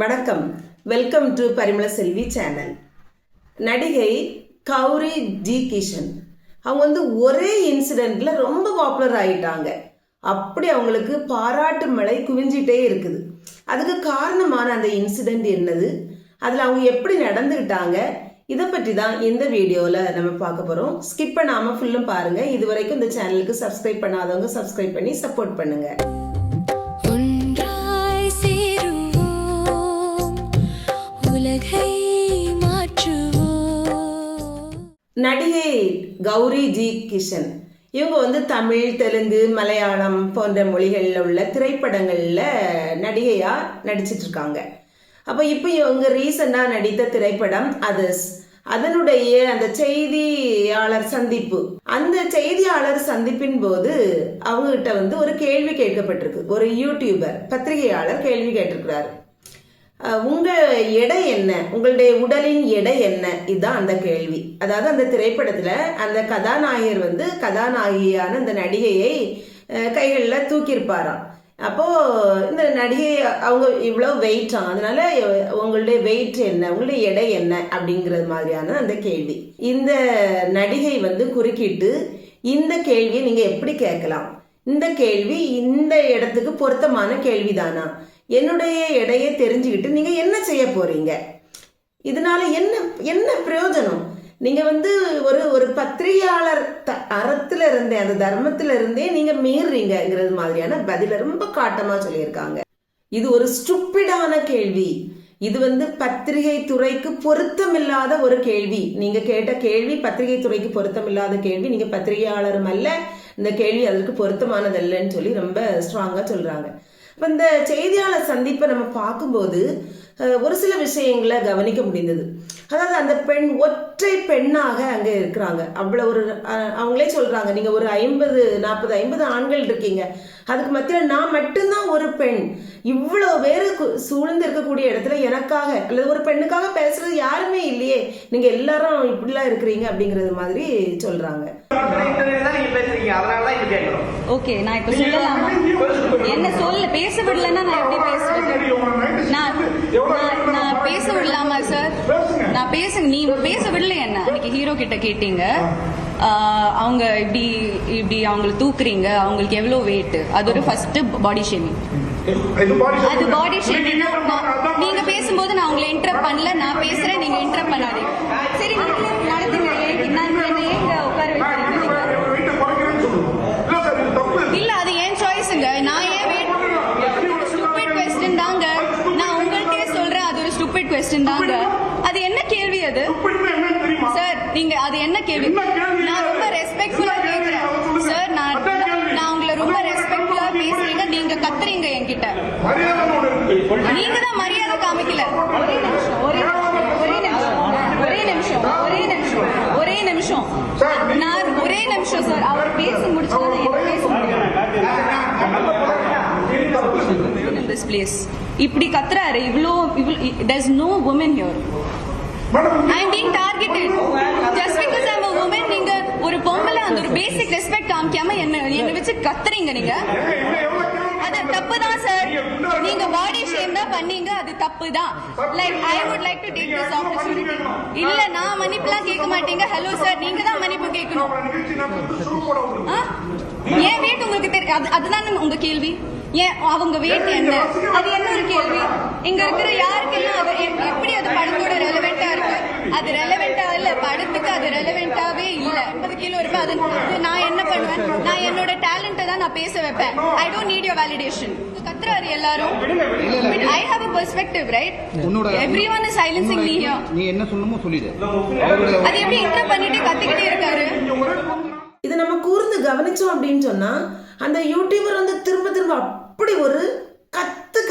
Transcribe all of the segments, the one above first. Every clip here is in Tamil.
வணக்கம். Welcome to Parimala Selvi channel நடிகை கௌரி ஜி கிஷன். அவங்க வந்து ஒரே இன்சிடெண்ட்ல ரொம்ப பாப்புலர் ஆயிட்டாங்க. அப்படி அவங்களுக்கு பாராட்டு மழை குவிஞ்சிட்டே இருக்குது. அதுக்கு காரணமான அந்த இன்சிடெண்ட் என்னது? அதில் அவங்க எப்படி நடந்துக்கிட்டாங்க இதை பற்றி தான் இந்த வீடியோவில் நம்ம பார்க்க போகிறோம் ஸ்கிப் பண்ணாமல் ஃபுல்லும் பாருங்கள் இது வரைக்கும் இந்த சேனலுக்கு சப்ஸ்கிரைப் பண்ணாதவங்க சப்ஸ்கிரைப் பண்ணி சப்போர்ட் பண்ணுங்கள் நடிகை கௌரி ஜி கிஷன். இவங்க வந்து தமிழ் தெலுங்கு மலையாளம் போன்ற மொழிகளில் உள்ள திரைப்படங்களில் நடிகையாக நடிச்சிட்டு இருக்காங்க அப்போ இப்போ இவங்க ரீசெண்டாக நடித்த திரைப்படம் அதர்ஸ். அதனுடைய அந்த செய்தியாளர் சந்திப்பு. அந்த செய்தியாளர் சந்திப்பின் போது அவங்ககிட்ட வந்து ஒரு கேள்வி கேட்கப்பட்டிருக்கு. ஒரு யூடியூபர் பத்திரிகையாளர் கேள்வி கேட்டிருக்கிறாரு. உங்கள் எடை என்ன? உங்களுடைய உடலின் எடை என்ன? இதுதான் அந்த கேள்வி. அதாவது அந்த திரைப்படத்தில் அந்த கதாநாயகர் வந்து கதாநாயகியான அந்த நடிகையை கைகளில் தூக்கியிருப்பாராம். அப்போது இந்த நடிகை அவங்க இவ்வளோ வெயிட்டாம் அதனால உங்களுடைய வெயிட் என்ன? உங்களுடைய எடை என்ன? அப்படிங்கிறது மாதிரியான அந்த கேள்வி. இந்த நடிகை வந்து குறுக்கிட்டு இந்த கேள்வியை நீங்கள் எப்படி கேட்கலாம்? இந்த கேள்வி இந்த இடத்துக்கு பொருத்தமான கேள்விதானா? என்னுடைய எடையை தெரிஞ்சுக்கிட்டு நீங்க என்ன செய்ய போறீங்க? இதனால என்ன என்ன பிரயோஜனம்? நீங்க வந்து ஒரு ஒரு பத்திரிகையாளர் த- அறத்துல இருந்தே அந்த தர்மத்துல இருந்தே நீங்க மீறுறீங்கிறது மாதிரியான பதில ரொம்ப காட்டமா சொல்லியிருக்காங்க. இது ஒரு ஸ்டுப்பிடான கேள்வி. இது வந்து பத்திரிகை துறைக்கு பொருத்தமில்லாத ஒரு கேள்வி. நீங்க கேட்ட கேள்வி பத்திரிகை துறைக்கு பொருத்தமில்லாத கேள்வி நீங்க பத்திரிகையாளரும் அல்ல. இந்த கேள்வி அதற்கு பொருத்தமானதல்லன்னு சொல்லி ரொம்ப ஸ்ட்ராங்கா சொல்றாங்க. இப்போ இந்த செய்தியாளர் சந்திப்பை நம்ம பார்க்கும்போது ஒரு சில விஷயங்களை கவனிக்க முடிந்தது. அதாவது அந்த பெண் ஒற்றை பெண்ணாக அங்கே இருக்கிறாங்க. அவ்வளோ ஒரு அஹ், அவங்களே சொல்றாங்க நீங்க ஒரு ஐம்பது நாற்பது ஐம்பது ஆண்கள் இருக்கீங்க. அதுக்கு மத்தியில் நான் மட்டும்தான் ஒரு பெண். இவ்வளோ பேர் சூழ்ந்து இருக்கக்கூடிய இடத்துல எனக்காக அல்லது ஒரு பெண்ணுக்காக பேசுறது யாருமே இல்லையே. நீங்க எல்லாரும் இப்படிலாம் இருக்கிறீங்க அப்படிங்கிறது மாதிரி சொல்றாங்க. ஓகே நான் இப்ப சொல்லலாமா? என்ன சொல்ல பேச விடலன்னா நான் எப்படி பேசுவேன் நான் நான்- பேச விடலாமா சார் நான் பேச நீ பேச விடல என்ன? இன்னைக்கு ஹீரோ கிட்ட கேட்டீங்க. அவங்க இப்படி இப்படி அவங்கள தூக்குறீங்க அவங்களுக்கு எவ்வளவு வெயிட் அது ஒரு ஃபர்ஸ்ட் பாடி ஷேமிங் அது பாடி ஷேமிங் நீங்க பேசும்போது நான் உங்களை இன்டரப்ட் பண்ணல. நான் பேசுறேன் நீங்க இன்டரப்ட் பண்ணாதீங்க. சரி நடத்துங்க ஏன்? இல்ல அது என் சாய்ஸுங்க நான் ஏன் ஸ்டூபிட் கொஸ்டின் தாங்க. நான் உங்கள்கிட்டயே சொல்றேன் அது ஒரு ஸ்டூபிட் கொஸ்டின் தாங்க. அது என்ன கேள்வி அது? சார் நீங்க அது என்ன கேள்வி நான் ரொம்ப ரெஸ்பெக்ட்ஃபுல்லா கேக்குறேன் சார் நான் நான் உங்களை ரொம்ப ரெஸ்பெக்ட்ஃபுல்லா பேசுறீங்க நீங்க என்கிட்ட நீங்க தான் மரியாதை காமிக்கல. ஒரே நிமிஷம் ஒரே ஒரே நிமிஷம் ஒரே நிமிஷம் ஒரே நிமிஷம் ஒரே நிமிஷம். நான் ஒரே நிமிஷம் சார். அவர் பேசி முடிச்சது பேச முடியும் இப்படி கத்துறாரு. இவ்ளோ there's no women here. I'm being targeted. Just because I'm a woman நீங்க ஒரு பொம்பளை அந்த ஒரு பேசிக் ரெஸ்பெக்ட் காமிக்காம என்ன என்ன வச்சு கத்துறீங்க நீங்க. தப்பு தான் சார் நீங்க பாடி ஷேம் தான் பண்ணீங்க அது தப்பு தான் like I would like to take this opportunity இல்ல நான் மன்னிப்புலாம் கேட்க மாட்டீங்க. ஹலோ சார் நீங்க தான் மன்னிப்பு கேட்கணும்? ஏன் வெயிட் உங்களுக்கு தெரியும். அது அதுதானே உங்க கேள்வி? ஏன் அவங்க வெயிட் என்ன? அது என்ன ஒரு கேள்வி? இங்க இருக்கிற யாருக்கெல்லாம் எ- எப்படி அது படத்தோட ரெலவெண்டா இருக்கு? அது ரெலவெண்டா இல்ல படத்துக்கு அது ரெலவெண்டாவே இல்ல. எண்பது கிலோ இருப்பேன் அது நான் என்ன பண்ணுவேன்? நான் நான் பேச வைப்பேன். I don't need your validation கத்துறாரு எல்லாரும். I have a perspective right உன்னோட everyone is silencing me here நீ என்ன சொல்லணுமோ சொல்லிடு. அது எப்படி இன்டர் பண்ணிட்டு கத்திக்கிட்டே இருக்காரு? இதை நம்ம கூர்ந்து கவனிச்சோம் அப்படின்னு சொன்னா அந்த யூடியூபர் வந்து திரும்ப திரும்ப அப்படி ஒரு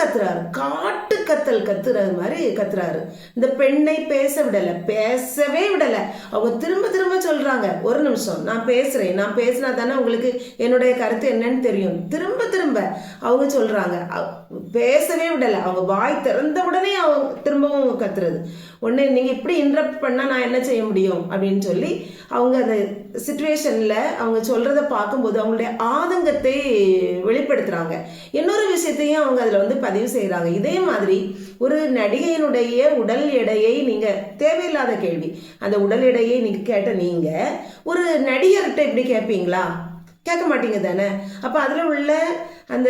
கத்துறாரு. காட்டு கத்தல் கத்துறது மாதிரி கத்துறாரு. இந்த பெண்ணை பேச விடல. பேசவே விடல. அவங்க திரும்ப திரும்ப சொல்றாங்க. ஒரு நிமிஷம். நான் பேசுறேன். நான் பேசினா தானே உங்களுக்கு என்னுடைய கருத்து என்னன்னு தெரியும். திரும்ப திரும்ப அவங்க சொல்றாங்க. பேசவே விடலை. அவங்க வாய் திறந்த உடனே அவங்க திரும்பவும் கத்துறது. உடனே நீங்கள் இப்படி இன்டரப்ட் பண்ணால் நான் என்ன செய்ய முடியும்? அப்படின்னு சொல்லி அவங்க அந்த சுச்சுவேஷனில் அவங்க சொல்கிறத பார்க்கும்போது அவங்களுடைய ஆதங்கத்தை வெளிப்படுத்துகிறாங்க இன்னொரு விஷயத்தையும் அவங்க அதில் வந்து பதிவு செய்கிறாங்க இதே மாதிரி ஒரு நடிகையினுடைய உடல் எடையை நீங்கள் தேவையில்லாத கேள்வி. அந்த உடல் எடையை நீங்கள் கேட்ட நீங்கள் ஒரு நடிகர்கிட்ட இப்படி கேட்பீங்களா கேட்க மாட்டீங்க தானே அப்போ அதில் உள்ள அந்த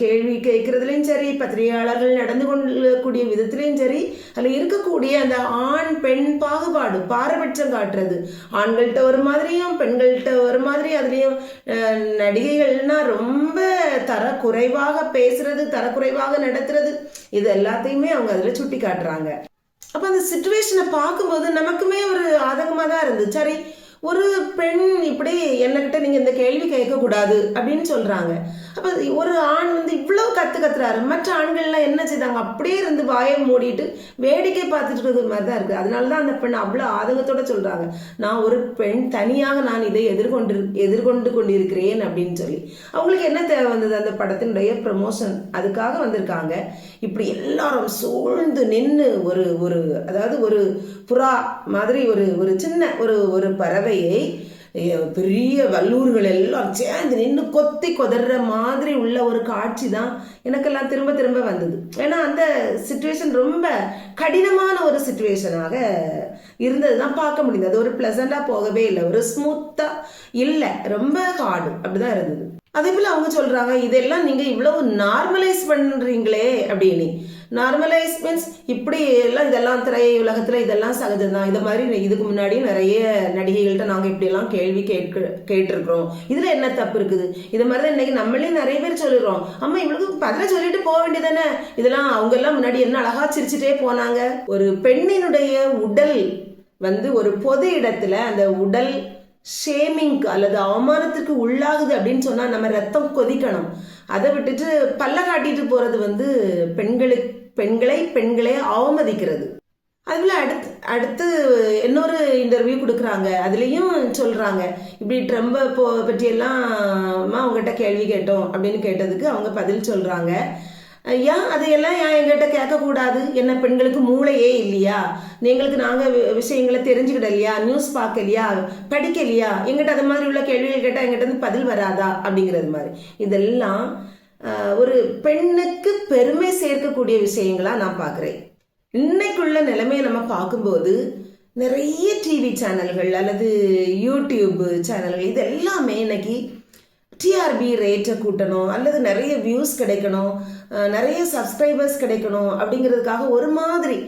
கேள்வி கேட்குறதுலையும் சரி பத்திரிகையாளர்கள் நடந்து கொள்ளக்கூடிய விதத்துலேயும் சரி அதில் இருக்கக்கூடிய அந்த ஆண் பெண் பாகுபாடு பாரபட்சம் காட்டுறது. ஆண்கள்கிட்ட ஒரு மாதிரியும் பெண்கள்கிட்ட ஒரு மாதிரி அதுலேயும் அஹ், நடிகைகள்னா ரொம்ப தரக்குறைவாக பேசுறது தரக்குறைவாக நடத்துறது இது எல்லாத்தையுமே அவங்க அதில் சுட்டி காட்டுறாங்க அப்போ அந்த சுச்சுவேஷனை பார்க்கும்போது நமக்குமே ஒரு ஆதங்கமாக தான் இருந்தது. சரி ஒரு பெண் இப்படி என்னகிட்ட நீங்கள் இந்த கேள்வி கேட்கக்கூடாது அப்படின்னு சொல்கிறாங்க அப்போ ஒரு ஆண் வந்து இவ்வளோ கற்று கத்துறாரு. மற்ற ஆண்கள்லாம் என்ன செய்தாங்க? அப்படியே இருந்து வாயை மூடிட்டு வேடிக்கை பார்த்துட்டு இருக்கிறது மாதிரி தான் இருக்குது அதனால தான் அந்த பெண் அவ்வளோ ஆதங்கத்தோட சொல்கிறாங்க நான் ஒரு பெண் தனியாக நான் இதை எதிர்கொண்டு எதிர்கொண்டு கொண்டிருக்கிறேன் அப்படின்னு சொல்லி. அவங்களுக்கு என்ன தேவை வந்தது? அந்த படத்தினுடைய ப்ரமோஷன் அதுக்காக வந்திருக்காங்க. இப்படி எல்லாரும் சூழ்ந்து நின்று ஒரு ஒரு அதாவது ஒரு புறா மாதிரி ஒரு ஒரு சின்ன ஒரு ஒரு பறவையை பெரிய வல்லூர்கள் எல்லாம் சேர்ந்து நின்று கொத்தி கொதற மாதிரி உள்ள ஒரு காட்சி தான் எனக்கெல்லாம் திரும்ப திரும்ப வந்தது. ஏன்னா அந்த சுச்சுவேஷன் ரொம்ப கடினமான ஒரு சுச்சுவேஷனாக இருந்தது. தான் பார்க்க முடியுது அது ஒரு ப்ளசண்ட்டாக போகவே இல்லை. ஒரு ஸ்மூத்தாக இல்லை. ரொம்ப ஹார்டு அப்படிதான் இருந்தது. அதே போல் அவங்க சொல்கிறாங்க இதெல்லாம் நீங்கள் இவ்வளவு நார்மலைஸ் பண்ணுறீங்களே அப்படின்னு. நார்மலைஸ் மீன்ஸ் இப்படி எல்லாம் இதெல்லாம் திரை உலகத்தில் இதெல்லாம் சகஜம்தான். இது மாதிரி இதுக்கு முன்னாடி நிறைய நடிகைகள்கிட்ட நாங்கள் இப்படியெல்லாம் கேள்வி கேட்க கேட்டிருக்கிறோம். இதில் என்ன தப்பு இருக்குது? இது மாதிரி தான் இன்னைக்கு நம்மளே நிறைய பேர் சொல்லிடுறோம் அம்மா இவளுக்கு பதில சொல்லிட்டு போக வேண்டியதானே இதெல்லாம் அவங்க எல்லாம் முன்னாடி என்ன அழகா சிரிச்சுட்டே போனாங்க. ஒரு பெண்ணினுடைய உடல் வந்து ஒரு பொது இடத்துல அந்த உடல் ஷேமிங்க்கு அல்லது அவமானத்துக்கு உள்ளாகுது அப்படின்னு சொன்னால் நம்ம ரத்தம் கொதிக்கணும். அதை விட்டுட்டு பல்ல காட்டிட்டு போகிறது வந்து பெண்களுக்கு பெண்களை பெண்களே அவமதிக்கிறது. அதில் அடுத்து அடுத்து இன்னொரு இன்டர்வியூ கொடுக்குறாங்க. அதுலேயும் சொல்கிறாங்க இப்படி ட்ரம்பை போ பற்றியெல்லாம் அவங்ககிட்ட கேள்வி கேட்டோம் அப்படின்னு கேட்டதுக்கு அவங்க பதில் சொல்கிறாங்க ஏன் அதையெல்லாம் ஏன் எங்கிட்ட கேட்கக்கூடாது? என்ன பெண்களுக்கு மூளையே இல்லையா? எங்களுக்கு நாங்கள் விஷயங்களை தெரிஞ்சுக்கிடலையா? நியூஸ் பார்க்கலையா? படிக்கலையா? எங்கிட்ட அது மாதிரி உள்ள கேள்விகள் கேட்டால் எங்கிட்ட பதில் வராதா? அப்படிங்கிறது மாதிரி. இதெல்லாம் ஒரு பெண்ணுக்கு பெருமை சேர்க்கக்கூடிய விஷயங்களா நான் பார்க்குறேன். இன்னைக்குள்ள நிலைமையை நம்ம பார்க்கும்போது நிறைய டிவி சேனல்கள் அல்லது யூடியூப் சேனல்கள் இது எல்லாமே இன்னைக்கு டிஆர்பி ரேட்டை கூட்டணும் அல்லது நிறைய வியூஸ் கிடைக்கணும் நிறைய சப்ஸ்கிரைபர்ஸ் கிடைக்கணும் அப்படிங்கிறதுக்காக ஒரு மாதிரி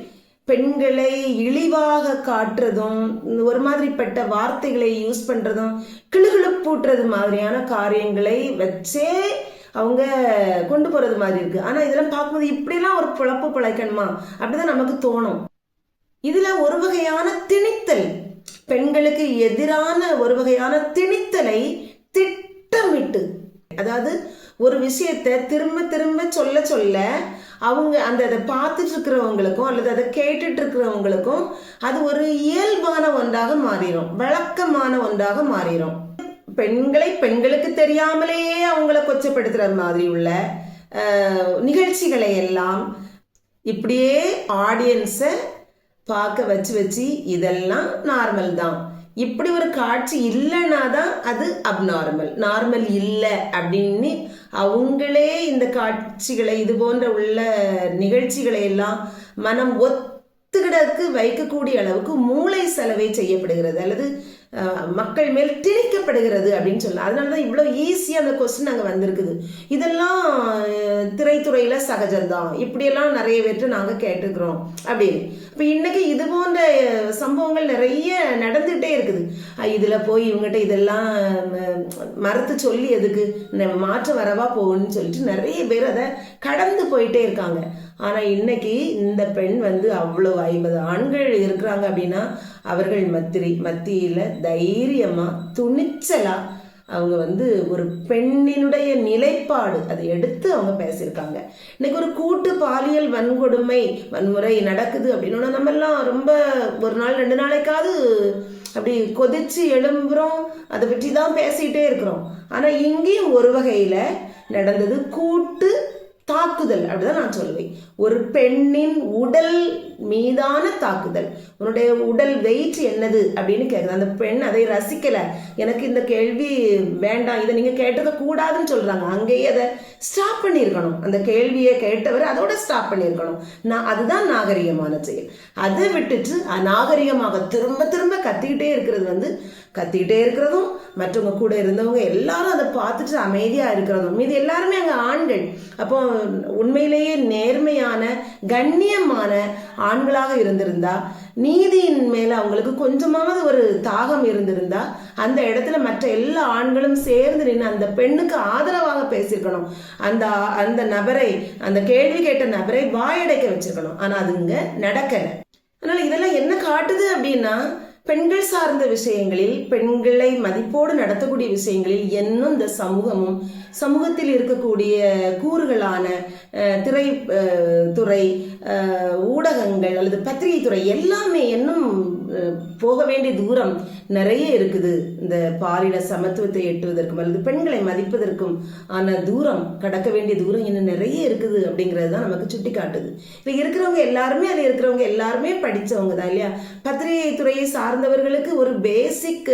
பெண்களை இழிவாக காட்டுறதும் ஒரு மாதிரிப்பட்ட வார்த்தைகளை யூஸ் பண்ணுறதும் கிளுகிளுப்பூட்டுறது மாதிரியான காரியங்களை வச்சே அவங்க கொண்டு போகிறது மாதிரி இருக்குது ஆனால் இதெல்லாம் பார்க்கும்போது இப்படிலாம் ஒரு பிழப்பு பிழைக்கணுமா? அப்படிதான் நமக்கு தோணும். இதுல ஒரு வகையான திணித்தல். பெண்களுக்கு எதிரான ஒரு வகையான திணித்தலை திட்டமிட்டு. அதாவது ஒரு விஷயத்த திரும்ப திரும்ப சொல்ல சொல்ல அவங்க அந்த அதை பார்த்துட்டு இருக்கிறவங்களுக்கும் அல்லது அதை கேட்டுட்டு இருக்கிறவங்களுக்கும் அது ஒரு இயல்பான ஒன்றாக மாறிடும் வழக்கமான ஒன்றாக மாறிடும் பெண்களை பெண்களுக்கு தெரியாமலேயே அவங்கள கொச்சப்படுத்துற மாதிரி உள்ள நிகழ்ச்சிகளை எல்லாம் இப்படியே ஆடியன்ஸை பார்க்க வச்சு வச்சு இதெல்லாம் நார்மல் தான். இப்படி ஒரு காட்சி இல்லைன்னா தான் அது அப்நார்மல் நார்மல் இல்லை அப்படின்னு அவங்களே இந்த காட்சிகளை இது போன்ற உள்ள நிகழ்ச்சிகளை எல்லாம் மனம் ஒத்துக்கிடக்கு வைக்கக்கூடிய அளவுக்கு மூளை செலவை செய்யப்படுகிறது. அல்லது மக்கள் மேல் திணிக்கப்படுகிறது அப்படின்னு சொல்லலாம். அதனால தான் இவ்வளோ ஈஸியாக அந்த கொஸ்டின் அங்கே வந்திருக்குது. இதெல்லாம் திரைத்துறையில் சகஜம்தான். இப்படியெல்லாம் நிறைய பேர்ட்டு நாங்கள் கேட்டுக்கிறோம் அப்படின்னு. இப்போ இன்றைக்கி இது போன்ற சம்பவங்கள் நிறைய நடந்துகிட்டே இருக்குது. இதில் போய் இவங்ககிட்ட இதெல்லாம் மறுத்து சொல்லி எதுக்கு? மாற்றம் வரவா போகும்னு சொல்லிட்டு நிறைய பேர் அதை கடந்து போயிட்டே இருக்காங்க. ஆனால் இன்னைக்கு இந்த பெண் வந்து அவ்வளோ ஐம்பது ஆண்கள் இருக்கிறாங்க அப்படின்னா அவர்கள் மத்திரி மத்தியில் தைரியமாக துணிச்சலாக அவங்க வந்து ஒரு பெண்ணினுடைய நிலைப்பாடு அதை எடுத்து அவங்க பேசியிருக்காங்க. இன்னைக்கு ஒரு கூட்டு பாலியல் வன்கொடுமை வன்முறை நடக்குது அப்படின்னா நம்ம எல்லாம் ரொம்ப ஒரு நாள் ரெண்டு நாளைக்காவது அப்படி கொதிச்சு எழும்புறோம். அதை பற்றி தான் பேசிட்டே இருக்கிறோம். ஆனால் இங்கேயும் ஒரு வகையில் நடந்தது கூட்டு தாக்குதல் அப்படிதான் நான் சொல்லுவேன். ஒரு பெண்ணின் உடல் மீதான தாக்குதல். உன்னுடைய உடல் வெயிட் என்னது அப்படின்னு கேக்குது. அந்த பெண் அதை ரசிக்கல. எனக்கு இந்த கேள்வி வேண்டாம். இதை நீங்க கேட்டத கூடாதுன்னு சொல்றாங்க. அங்கேயே அதை ஸ்டாப் பண்ணியிருக்கணும். அந்த கேள்வியை கேட்டவர் அதோட ஸ்டாப் பண்ணியிருக்கணும். நான் அதுதான் நாகரிகமான செயல். அதை விட்டுட்டு அநாகரிகமாக திரும்ப திரும்ப கத்திக்கிட்டே இருக்கிறது வந்து கத்திக்கிட்டே இருக்கிறதும் மற்றவங்க கூட இருந்தவங்க எல்லாரும் அதை பார்த்துட்டு அமைதியா இருக்கிறதும் இது எல்லாருமே அங்க ஆண்கள். அப்போ உண்மையிலேயே நேர்மையான கண்ணியமான ஆண்களாக இருந்திருந்தா நீதியின் மேல அவங்களுக்கு கொஞ்சமாவது ஒரு தாகம் இருந்திருந்தா அந்த இடத்துல மற்ற எல்லா ஆண்களும் சேர்ந்து நின்று அந்த பெண்ணுக்கு ஆதரவாக பேசியிருக்கணும். அந்த அந்த நபரை அந்த கேள்வி கேட்ட நபரை வாயடைக்க வச்சிருக்கணும். ஆனா அது இங்க நடக்கல. அதனால இதெல்லாம் என்ன காட்டுது அப்படின்னா பெண்கள் சார்ந்த விஷயங்களில் பெண்களை மதிப்போடு நடத்தக்கூடிய விஷயங்களில் இன்னும் இந்த சமூகமும் சமூகத்தில் இருக்கக்கூடிய கூறுகளான திரை துறை ஊடகங்கள் அல்லது பத்திரிகை துறை எல்லாமே இன்னும் போக வேண்டிய தூரம் நிறைய இருக்குது. இந்த பாலின சமத்துவத்தை எட்டுவதற்கும் அல்லது பெண்களை மதிப்பதற்கும் ஆன தூரம் கடக்க வேண்டிய தூரம் இன்னும் நிறைய இருக்குது அப்படிங்கிறது தான் நமக்கு சுட்டி காட்டுது இப்போ இருக்கிறவங்க எல்லாருமே அது இருக்கிறவங்க எல்லாருமே படித்தவங்க தான் இல்லையா? பத்திரிகை துறையை சார்ந்தவர்களுக்கு ஒரு பேசிக்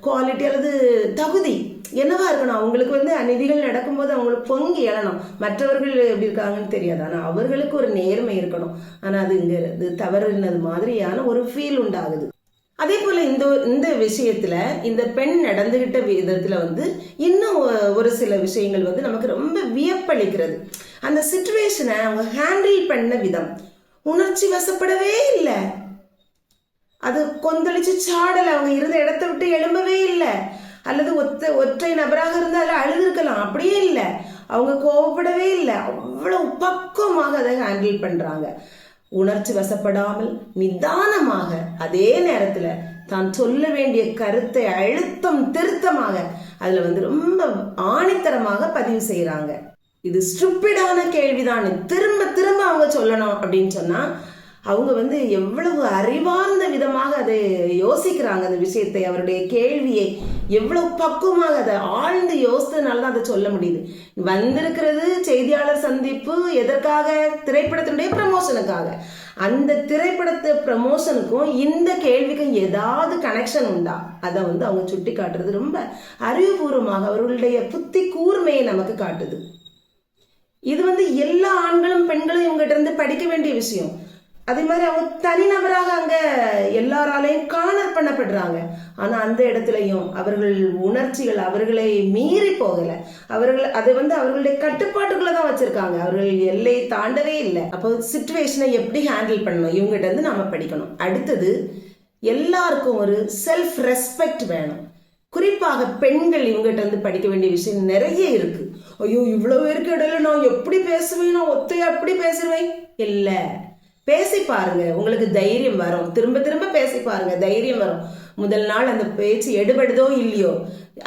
குவாலிட்டி அல்லது தகுதி என்னவா இருக்கணும்? அவங்களுக்கு வந்து அநீதிகள் நடக்கும்போது அவங்களுக்கு பொங்கி எழணும். மற்றவர்கள் எப்படி இருக்காங்கன்னு தெரியாது. ஆனால் அவர்களுக்கு ஒரு நேர்மை இருக்கணும். ஆனால் அது இங்க இது தவறுனது மாதிரியான ஒரு ஃபீல் உண்டாகுது. அதே போல இந்த இந்த விஷயத்துல இந்த பெண் நடந்துகிட்ட விதத்துல வந்து இன்னும் ஒரு சில விஷயங்கள் வந்து நமக்கு ரொம்ப வியப்பளிக்கிறது. அந்த சுச்சுவேஷனை அவங்க ஹேண்டில் பண்ண விதம். உணர்ச்சி வசப்படவே இல்லை. அது கொந்தளிச்சு சாடல் அவங்க இருந்த இடத்த விட்டு எழும்பவே இல்லை. அல்லது ஒத்த ஒற்றை நபராக இருந்தால் அழுதுருக்கலாம். அப்படியே இல்லை. அவங்க கோவப்படவே இல்லை. அவ்வளவு பக்குவமாக அதை ஹேண்டில் பண்ணுறாங்க உணர்ச்சி வசப்படாமல் நிதானமாக அதே நேரத்தில் தான் சொல்ல வேண்டிய கருத்தை அழுத்தம் திருத்தமாக அதில் வந்து ரொம்ப ஆணித்தரமாக பதிவு செய்கிறாங்க இது ஸ்ட்ரிப்பிடான கேள்விதான் திரும்ப திரும்ப அவங்க சொல்லணும் அப்படின்னு சொன்னா அவங்க வந்து எவ்வளவு அறிவார்ந்த விதமாக அதை யோசிக்கிறாங்க அந்த விஷயத்தை. அவருடைய கேள்வியை எவ்வளவு பக்குவமாக அதை ஆழ்ந்து யோசித்ததுனால தான் அதை சொல்ல முடியுது. வந்திருக்கிறது செய்தியாளர் சந்திப்பு எதற்காக? திரைப்படத்தினுடைய ப்ரமோஷனுக்காக அந்த திரைப்படத்து ப்ரமோஷனுக்கும் இந்த கேள்விக்கும் ஏதாவது கனெக்ஷன் உண்டா? அதை வந்து அவங்க சுட்டி காட்டுறது ரொம்ப அறிவுபூர்வமாக அவர்களுடைய புத்தி கூர்மையை நமக்கு காட்டுது. இது வந்து எல்லா ஆண்களும் பெண்களும் இவங்ககிட்ட இருந்து படிக்க வேண்டிய விஷயம். அதே மாதிரி அவங்க தனிநபராக அங்க எல்லாராலையும் காணர் பண்ணப்படுறாங்க. ஆனா அந்த இடத்துலயும் அவர்கள் உணர்ச்சிகள் அவர்களை மீறி போகல. அவர்கள் அதை வந்து அவர்களுடைய கட்டுப்பாட்டுக்குள்ள தான் வச்சிருக்காங்க. அவர்கள் எல்லை தாண்டவே இல்லை. அப்போ சுச்சுவேஷனை எப்படி ஹேண்டில் பண்ணணும்? இவங்ககிட்ட இருந்து நாம படிக்கணும். அடுத்தது எல்லாருக்கும் ஒரு செல்ஃப் ரெஸ்பெக்ட் வேணும். குறிப்பாக பெண்கள் இவங்ககிட்ட இருந்து படிக்க வேண்டிய விஷயம் நிறைய இருக்கு. ஐயோ இவ்வளவு பேருக்கு இடையில நான் எப்படி பேசுவேன்? நான் ஒத்தையா அப்படி பேசுவேன்? இல்லை. பேசி பாருங்க. உங்களுக்கு தைரியம் வரும். திரும்ப திரும்ப பேசி பாருங்க. தைரியம் வரும். முதல் நாள் அந்த பேச்சு எடுபடுதோ இல்லையோ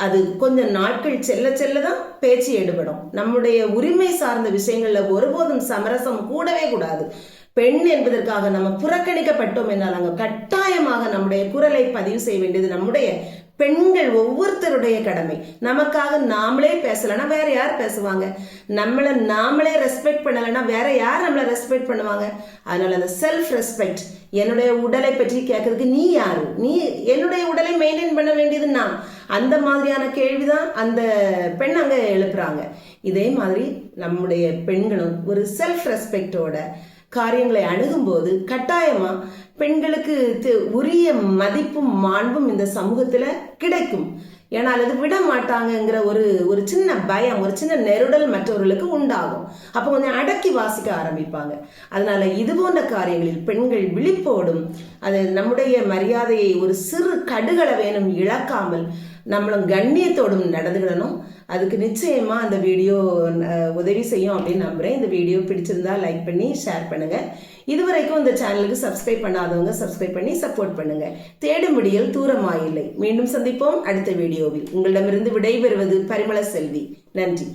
அது கொஞ்சம் நாட்கள் செல்ல செல்ல தான் பேச்சு எடுபடும். நம்முடைய உரிமை சார்ந்த விஷயங்கள்ல ஒருபோதும் சமரசம் கூடவே கூடாது. பெண் என்பதற்காக நம்ம புறக்கணிக்கப்பட்டோம் என்றால் அங்கே கட்டாயமாக நம்முடைய குரலை பதிவு செய்ய வேண்டியது நம்முடைய பெண்கள் ஒவ்வொருத்தருடைய கடமை. நமக்காக நாமளே பேசலைன்னா வேற யார் பேசுவாங்க? நம்மளை நாமளே ரெஸ்பெக்ட் பண்ணலைன்னா வேற யார் நம்மளை ரெஸ்பெக்ட் பண்ணுவாங்க? அதனால அந்த செல்ஃப் ரெஸ்பெக்ட் என்னுடைய உடலை பற்றி கேட்கறதுக்கு நீ யாரு? நீ என்னுடைய உடலை மெயின்டைன் பண்ண வேண்டியது நான். அந்த மாதிரியான கேள்விதான் அந்த பெண் அங்கே எழுப்புறாங்க. இதே மாதிரி நம்முடைய பெண்களும் ஒரு செல்ஃப் ரெஸ்பெக்டோட காரியங்களை அணுகும்போது கட்டாயமா பெண்களுக்கு உரிய மதிப்பும் மாண்பும் இந்த சமூகத்துல கிடைக்கும். ஏன்னா அது விட மாட்டாங்கங்கிற ஒரு ஒரு சின்ன பயம் ஒரு சின்ன நெருடல் மற்றவர்களுக்கு உண்டாகும். அப்போ கொஞ்சம் அடக்கி வாசிக்க ஆரம்பிப்பாங்க. அதனால இது போன்ற காரியங்களில் பெண்கள் விழிப்போடும் அது நம்முடைய மரியாதையை ஒரு சிறு கடுகள வேணும் இழக்காமல் நம்மளும் கண்ணியத்தோடும் நடந்துக்கிடணும் அதுக்கு நிச்சயமாக அந்த வீடியோ உதவி செய்யும் அப்படின்னு நம்புறேன். இந்த வீடியோ பிடிச்சிருந்தா லைக் பண்ணி ஷேர் பண்ணுங்கள் இதுவரைக்கும் இந்த சேனலுக்கு சப்ஸ்கிரைப் பண்ணாதவங்க சப்ஸ்கிரைப் பண்ணி சப்போர்ட் பண்ணுங்க. தேடும்படியில் தூரமாயில்லை. மீண்டும் சந்திப்போம் அடுத்த வீடியோவில். உங்களிடமிருந்து விடைபெறுவது பரிமள செல்வி. நன்றி.